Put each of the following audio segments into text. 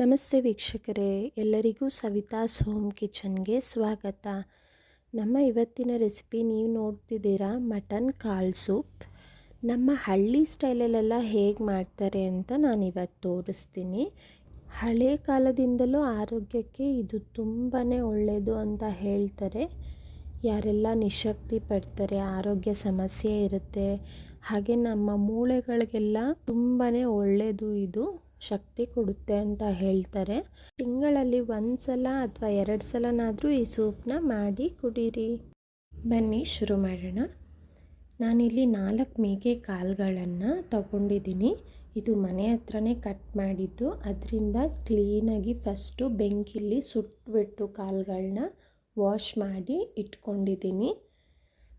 ನಮಸ್ತೆ ವೀಕ್ಷಕರೇ, ಎಲ್ಲರಿಗೂ ಸವಿತಾಸ್ ಹೋಮ್ ಕಿಚನ್ಗೆ ಸ್ವಾಗತ. ನಮ್ಮ ಇವತ್ತಿನ ರೆಸಿಪಿ ನೀವು ನೋಡ್ತಿದ್ದೀರಾ? ಮಟನ್ ಕಾಳು ಸೂಪ್. ನಮ್ಮ ಹಳ್ಳಿ ಸ್ಟೈಲಲ್ಲೆಲ್ಲ ಹೇಗೆ ಮಾಡ್ತಾರೆ ಅಂತ ನಾನು ಇವತ್ತು ತೋರಿಸ್ತೀನಿ. ಹಳೆ ಕಾಲದಿಂದಲೂ ಆರೋಗ್ಯಕ್ಕೆ ಇದು ತುಂಬಾ ಒಳ್ಳೆಯದು ಅಂತ ಹೇಳ್ತಾರೆ. ಯಾರೆಲ್ಲ ನಿಶಕ್ತಿ ಪಡ್ತಾರೆ, ಆರೋಗ್ಯ ಸಮಸ್ಯೆ ಇರುತ್ತೆ, ಹಾಗೆ ನಮ್ಮ ಮೂಳೆಗಳಿಗೆಲ್ಲ ತುಂಬಾ ಒಳ್ಳೆಯದು ಇದು. ಶಕ್ತಿ ಕೊಡುತ್ತೆ ಅಂತ ಹೇಳ್ತಾರೆ. ತಿಂಗಳಲ್ಲಿ ಒಂದು ಸಲ ಅಥವಾ ಎರಡು ಸಲನಾದರೂ ಈ ಸೂಪ್ನ ಮಾಡಿ ಕುಡೀರಿ. ಬನ್ನಿ, ಶುರು ಮಾಡೋಣ. ನಾನಿಲ್ಲಿ ನಾಲ್ಕು ಮೇಕೆ ಕಾಲುಗಳನ್ನು ತಗೊಂಡಿದ್ದೀನಿ. ಇದು ಮನೆ ಹತ್ರನೇ ಕಟ್ ಮಾಡಿದ್ದು. ಅದರಿಂದ ಕ್ಲೀನಾಗಿ ಫಸ್ಟು ಬೆಂಕಿಲಿ ಸುಟ್ಬಿಟ್ಟು ಕಾಳುಗಳನ್ನ ವಾಶ್ ಮಾಡಿ ಇಟ್ಕೊಂಡಿದ್ದೀನಿ.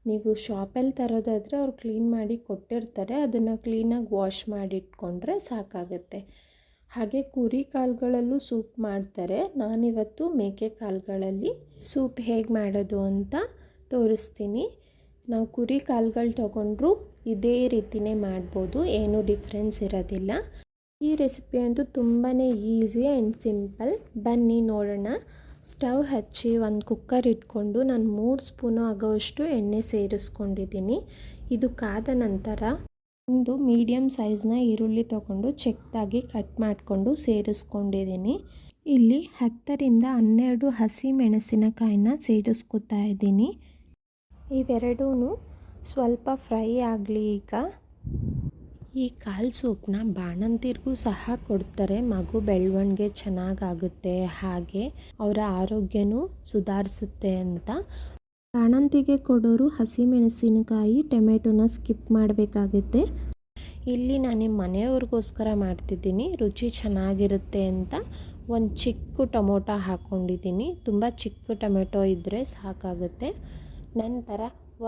ನೀವು ಶಾಪಲ್ಲಿ ತರೋದಾದರೆ ಅವ್ರು ಕ್ಲೀನ್ ಮಾಡಿ ಕೊಟ್ಟಿರ್ತಾರೆ. ಅದನ್ನು ಕ್ಲೀನಾಗಿ ವಾಶ್ ಮಾಡಿ ಇಟ್ಕೊಂಡ್ರೆ ಸಾಕಾಗುತ್ತೆ. ಹಾಗೆ ಕುರಿ ಕಾಲುಗಳಲ್ಲೂ ಸೂಪ್ ಮಾಡ್ತಾರೆ. ನಾನಿವತ್ತು ಮೇಕೆ ಕಾಲ್ಗಳಲ್ಲಿ ಸೂಪ್ ಹೇಗೆ ಮಾಡೋದು ಅಂತ ತೋರಿಸ್ತೀನಿ. ನಾವು ಕುರಿ ಕಾಲುಗಳು ತೊಗೊಂಡ್ರೂ ಇದೇ ರೀತಿನೇ ಮಾಡ್ಬೋದು, ಏನೂ ಡಿಫ್ರೆನ್ಸ್ ಇರೋದಿಲ್ಲ. ಈ ರೆಸಿಪಿ ಅಂತೂ ತುಂಬಾ ಈಸಿ ಆ್ಯಂಡ್ ಸಿಂಪಲ್. ಬನ್ನಿ ನೋಡೋಣ. ಸ್ಟವ್ ಹಚ್ಚಿ ಒಂದು ಕುಕ್ಕರ್ ಇಟ್ಕೊಂಡು ನಾನು ಮೂರು ಸ್ಪೂನು ಆಗೋವಷ್ಟು ಎಣ್ಣೆ ಸೇರಿಸ್ಕೊಂಡಿದ್ದೀನಿ. ಇದು ಕಾದ ನಂತರ ಒಂದು ಮೀಡಿಯಮ್ ಸೈಜ್ನ ಈರುಳ್ಳಿ ತಗೊಂಡು ಚೆಕ್ತಾಗಿ ಕಟ್ ಮಾಡಿಕೊಂಡು ಸೇರಿಸ್ಕೊಂಡಿದ್ದೀನಿ. ಇಲ್ಲಿ ಹತ್ತರಿಂದ ಹನ್ನೆರಡು ಹಸಿ ಮೆಣಸಿನಕಾಯಿನ ಸೇರಿಸ್ಕೊತಾ ಇದ್ದೀನಿ. ಇವೆರಡೂ ಸ್ವಲ್ಪ ಫ್ರೈ ಆಗಲಿ ಈಗ. ಈ ಕಾಲು ಸೂಪ್ನ ಬಾಣಂತಿರ್ಗೂ ಸಹ ಕೊಡ್ತಾರೆ. ಮಗು ಬೆಳವಣಿಗೆ ಚೆನ್ನಾಗಾಗುತ್ತೆ. ಹಾಗೆ ಅವರ ಆರೋಗ್ಯನೂ ಸುಧಾರಿಸುತ್ತೆ ಅಂತ. ಬಾಣಂತಿಗೆ ಕೊಡೋರು ಹಸಿಮೆಣಸಿನಕಾಯಿ ಟೊಮೆಟೊನ ಸ್ಕಿಪ್ ಮಾಡಬೇಕಾಗುತ್ತೆ. ಇಲ್ಲಿ ನಾನು ಮನೆಯವ್ರಿಗೋಸ್ಕರ ಮಾಡ್ತಿದ್ದೀನಿ. ರುಚಿ ಚೆನ್ನಾಗಿರುತ್ತೆ ಅಂತ ಒಂದು ಚಿಕ್ಕ ಟೊಮೊಟೊ ಹಾಕ್ಕೊಂಡಿದ್ದೀನಿ ತುಂಬ ಚಿಕ್ಕ ಟೊಮೆಟೊ ಇದ್ದರೆ ಸಾಕಾಗುತ್ತೆ. ನಂತರ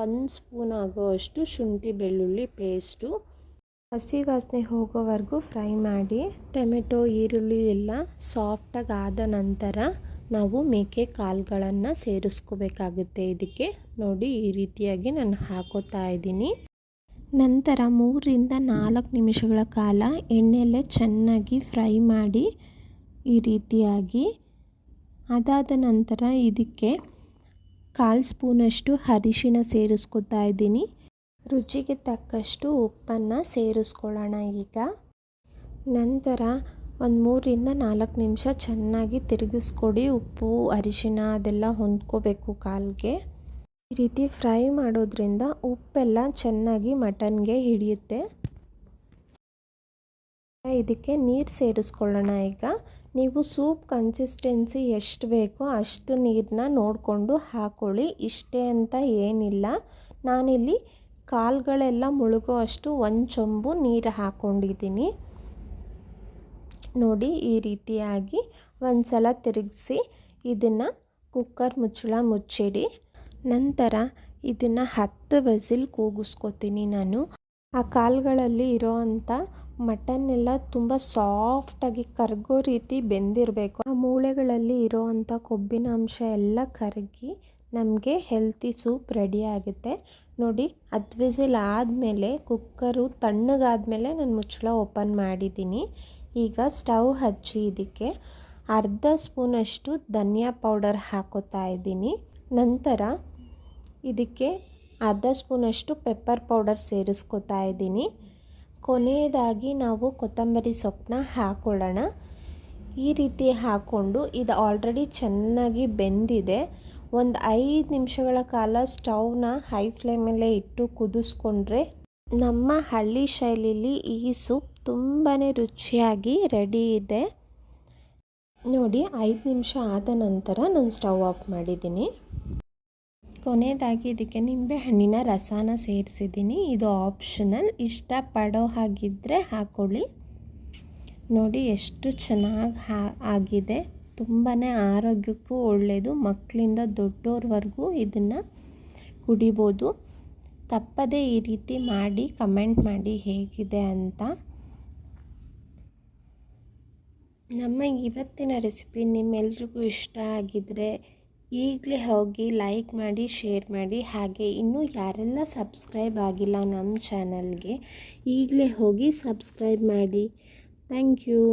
ಒಂದು ಸ್ಪೂನ್ ಆಗೋವಷ್ಟು ಶುಂಠಿ ಬೆಳ್ಳುಳ್ಳಿ ಪೇಸ್ಟು. ಹಸಿ ವಾಸನೆ ಹೋಗೋವರೆಗೂ ಫ್ರೈ ಮಾಡಿ ಟೊಮೆಟೊ, ಈರುಳ್ಳಿ ಎಲ್ಲ ಸಾಫ್ಟಾಗಿ ಆದ ನಂತರ ನಾವು ಮೇಕೆ ಕಾಲುಗಳನ್ನು ಸೇರಿಸ್ಕೋಬೇಕಾಗುತ್ತೆ. ಇದಕ್ಕೆ ನೋಡಿ ಈ ರೀತಿಯಾಗಿ ನಾನು ಹಾಕೋತಾ ಇದ್ದೀನಿ. ನಂತರ ಮೂರರಿಂದ ನಾಲ್ಕು ನಿಮಿಷಗಳ ಕಾಲ ಎಣ್ಣೆಯಲ್ಲೇ ಚೆನ್ನಾಗಿ ಫ್ರೈ ಮಾಡಿ ಈ ರೀತಿಯಾಗಿ. ಅದಾದ ನಂತರ ಇದಕ್ಕೆ ಕಾಲು ಸ್ಪೂನಷ್ಟು ಅರಿಶಿನ ಸೇರಿಸ್ಕೊತಾ ಇದ್ದೀನಿ. ರುಚಿಗೆ ತಕ್ಕಷ್ಟು ಉಪ್ಪನ್ನು ಸೇರಿಸ್ಕೊಳ್ಳೋಣ ಈಗ. ನಂತರ ಒಂದು ಮೂರರಿಂದ ನಾಲ್ಕು ನಿಮಿಷ ಚೆನ್ನಾಗಿ ತಿರುಗಿಸ್ಕೊಡಿ. ಉಪ್ಪು ಅರಿಶಿನ ಅದೆಲ್ಲ ಹೊಂದ್ಕೋಬೇಕು ಕಾಲಿಗೆ. ಈ ರೀತಿ ಫ್ರೈ ಮಾಡೋದ್ರಿಂದ ಉಪ್ಪೆಲ್ಲ ಚೆನ್ನಾಗಿ ಮಟನ್ಗೆ ಹಿಡಿಯುತ್ತೆ. ಇದಕ್ಕೆ ನೀರು ಸೇರಿಸ್ಕೊಳ್ಳೋಣ ಈಗ. ನೀವು ಸೂಪ್ ಕನ್ಸಿಸ್ಟೆನ್ಸಿ ಎಷ್ಟು ಬೇಕೋ ಅಷ್ಟು ನೀರನ್ನ ನೋಡಿಕೊಂಡು ಹಾಕೊಳ್ಳಿ. ಇಷ್ಟೇ ಅಂತ ಏನಿಲ್ಲ. ನಾನಿಲ್ಲಿ ಕಾಲುಗಳೆಲ್ಲ ಮುಳುಗೋ ಅಷ್ಟು ಒಂದು ಚೊಂಬು ನೀರು ಹಾಕ್ಕೊಂಡಿದ್ದೀನಿ ನೋಡಿ ಈ ರೀತಿಯಾಗಿ ಒಂದು ಸಲ ತಿರುಗಿಸಿ ಇದನ್ನು ಕುಕ್ಕರ್ ಮುಚ್ಚಳ ಮುಚ್ಚಿಡಿ. ನಂತರ ಇದನ್ನು ಹತ್ತು ಬಸಿಲ್ ಕೂಗಿಸ್ಕೊತೀನಿ ನಾನು. ಆ ಕಾಲುಗಳಲ್ಲಿ ಇರೋ ಅಂಥ ಮಟನ್ ಎಲ್ಲ ತುಂಬ ಸಾಫ್ಟಾಗಿ ಕರಗೋ ರೀತಿ ಬೆಂದಿರಬೇಕು. ಆ ಮೂಳೆಗಳಲ್ಲಿ ಇರೋ ಅಂಥ ಕೊಬ್ಬಿನ ಅಂಶ ಎಲ್ಲ ಕರಗಿ ನಮಗೆ ಹೆಲ್ತಿ ಸೂಪ್ ರೆಡಿ ಆಗುತ್ತೆ. ನೋಡಿ ಹತ್ತು ವಿಸಿಲ್ ಆದಮೇಲೆ ಕುಕ್ಕರು ತಣ್ಣಗಾದಮೇಲೆ ನಾನು ಮುಚ್ಚಳ ಓಪನ್ ಮಾಡಿದ್ದೀನಿ. ಈಗ ಸ್ಟವ್ ಹಚ್ಚಿ ಇದಕ್ಕೆ ಅರ್ಧ ಸ್ಪೂನಷ್ಟು ಧನಿಯಾ ಪೌಡರ್ ಹಾಕೋತಾ ಇದ್ದೀನಿ. ನಂತರ ಇದಕ್ಕೆ ಅರ್ಧ ಸ್ಪೂನಷ್ಟು ಪೆಪ್ಪರ್ ಪೌಡರ್ ಸೇರಿಸ್ಕೊತಾ ಇದ್ದೀನಿ. ಕೊನೆಯದಾಗಿ ನಾವು ಕೊತ್ತಂಬರಿ ಸೊಪ್ಪನ್ನ ಹಾಕೊಳ್ಳೋಣ. ಈ ರೀತಿ ಹಾಕ್ಕೊಂಡು ಇದು ಆಲ್ರೆಡಿ ಚೆನ್ನಾಗಿ ಬೆಂದಿದೆ. ಒಂದು ಐದು ನಿಮಿಷಗಳ ಕಾಲ ಸ್ಟವ್ನ ಹೈ ಫ್ಲೇಮಲ್ಲೇ ಇಟ್ಟು ಕುದಿಸ್ಕೊಂಡ್ರೆ ನಮ್ಮ ಹಳ್ಳಿ ಶೈಲಿಲಿ ಈ ಸೂಪ್ ತುಂಬಾ ರುಚಿಯಾಗಿ ರೆಡಿ ಇದೆ. ನೋಡಿ, ಐದು ನಿಮಿಷ ಆದ ನಂತರ ನಾನು ಸ್ಟವ್ ಆಫ್ ಮಾಡಿದ್ದೀನಿ. ಕೊನೆಯದಾಗಿ ಇದಕ್ಕೆ ನಿಂಬೆ ಹಣ್ಣಿನ ರಸನ ಸೇರಿಸಿದ್ದೀನಿ. ಇದು ಆಪ್ಷನಲ್. ಇಷ್ಟಪಡೋ ಹಾಗಿದ್ದರೆ ಹಾಕ್ಕೊಳ್ಳಿ ನೋಡಿ, ಎಷ್ಟು ಚೆನ್ನಾಗಿ ಹಾ, ಆಗಿದೆ. ತುಂಬಾ ಆರೋಗ್ಯಕ್ಕೂ ಒಳ್ಳೆಯದು ಮಕ್ಕಳಿಂದ ದೊಡ್ಡೋರ್ವರೆಗೂ ಇದನ್ನು ಕುಡಿಬೋದು. ತಪ್ಪದೇ ಈ ರೀತಿ ಮಾಡಿ ಕಮೆಂಟ್ ಮಾಡಿ ಹೇಗಿದೆ ಅಂತ. ನಮ್ಮ ಇವತ್ತಿನ ರೆಸಿಪಿ ನಿಮ್ಮೆಲ್ರಿಗೂ ಇಷ್ಟ ಆಗಿದ್ದರೆ ಈಗಲೇ ಹೋಗಿ ಲೈಕ್ ಮಾಡಿ, ಶೇರ್ ಮಾಡಿ. ಹಾಗೆ ಇನ್ನೂ ಯಾರೆಲ್ಲ ಸಬ್ಸ್ಕ್ರೈಬ್ ಆಗಿಲ್ಲ ನಮ್ಮ ಚಾನಲ್ಗೆ, ಈಗಲೇ ಹೋಗಿ ಸಬ್ಸ್ಕ್ರೈಬ್ ಮಾಡಿ. Thank you.